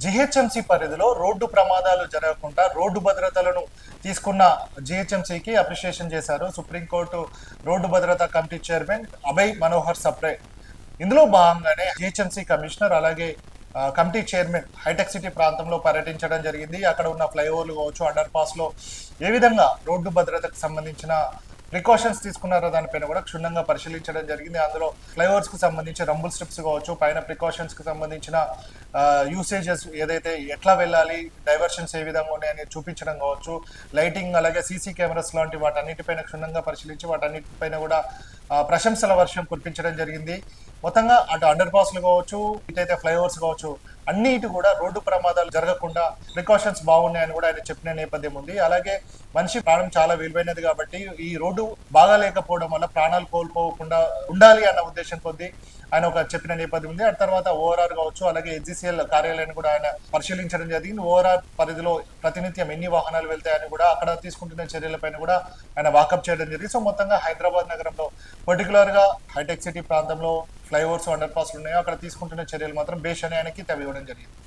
GHMC పరిధిలో road ప్రమాదాలు జరగకుండా రోడ్డు భద్రతలను తీసుకున్న జిహెచ్ఎంసికి అప్రిషియేషన్ చేశారు సుప్రీంకోర్టు రోడ్డు భద్రతా కమిటీ చైర్మన్ అభయ్ మనోహర్ సప్రే. ఇందులో భాగంగానే జిహెచ్ఎంసి కమిషనర్ అలాగే కమిటీ చైర్మన్ హైటెక్ సిటీ ప్రాంతంలో పర్యటించడం జరిగింది. అక్కడ ఉన్న ఫ్లైఓవర్లు కావచ్చు అండర్ పాస్లో ఏ విధంగా రోడ్డు భద్రతకు సంబంధించిన ప్రికాషన్స్ తీసుకున్నారో దానిపైన కూడా క్షుణ్ణంగా పరిశీలించడం జరిగింది. అందులో ఫ్లైఓవర్స్కు సంబంధించి రంబుల్ స్ట్రిప్స్ కావచ్చు పైన ప్రికాషన్స్కి సంబంధించిన యూసేజెస్ ఏదైతే ఎట్లా వెళ్ళాలి డైవర్షన్స్ ఏ విధంగా ఉన్నాయని చూపించడం కావచ్చు. లైటింగ్ అలాగే సీసీ కెమెరాస్ లాంటి వాటన్నిటిపైన క్షుణ్ణంగా పరిశీలించి వాటన్నిటిపైన కూడా ప్రశంసల వర్షం కురిపించడం జరిగింది. మొత్తంగా అటు అండర్ పాస్లు కావచ్చు ఇటైతే ఫ్లైఓవర్స్ కావచ్చు అన్నిటి కూడా రోడ్డు ప్రమాదాలు జరగకుండా ప్రికాషన్స్ బాగున్నాయని కూడా ఆయన చెప్పిన నేపథ్యం ఉంది. అలాగే మనిషి ప్రాణం చాలా విలువైనది కాబట్టి ఈ రోడ్డు బాగా లేకపోవడం వల్ల ప్రాణాలు కోల్పోకుండా ఉండాలి అన్న ఉద్దేశం కొద్ది ఆయన ఒక చెప్పిన నేపథ్యం ఉంది. ఆ తర్వాత ఓఆర్ఆర్ కావచ్చు అలాగే హెచ్జిసిఎల్ కార్యాలయాన్ని కూడా ఆయన పరిశీలించడం జరిగింది. ఓఆర్ఆర్ పరిధిలో ప్రతినిత్యం ఎన్ని వాహనాలు వెళ్తాయని కూడా అక్కడ తీసుకుంటున్న చర్యలపైన కూడా ఆయన వాకప్ చేయడం జరిగింది. సో మొత్తంగా హైదరాబాద్ నగరంలో పర్టికులర్గా హైటెక్ సిటీ ప్రాంతంలో ఫ్లైఓవర్స్ అండర్ పాస్లు ఉన్నాయో అక్కడ తీసుకుంటున్న చర్యలు మాత్రం బేష్ అనే ఆయనకి తెలియడం జరిగింది.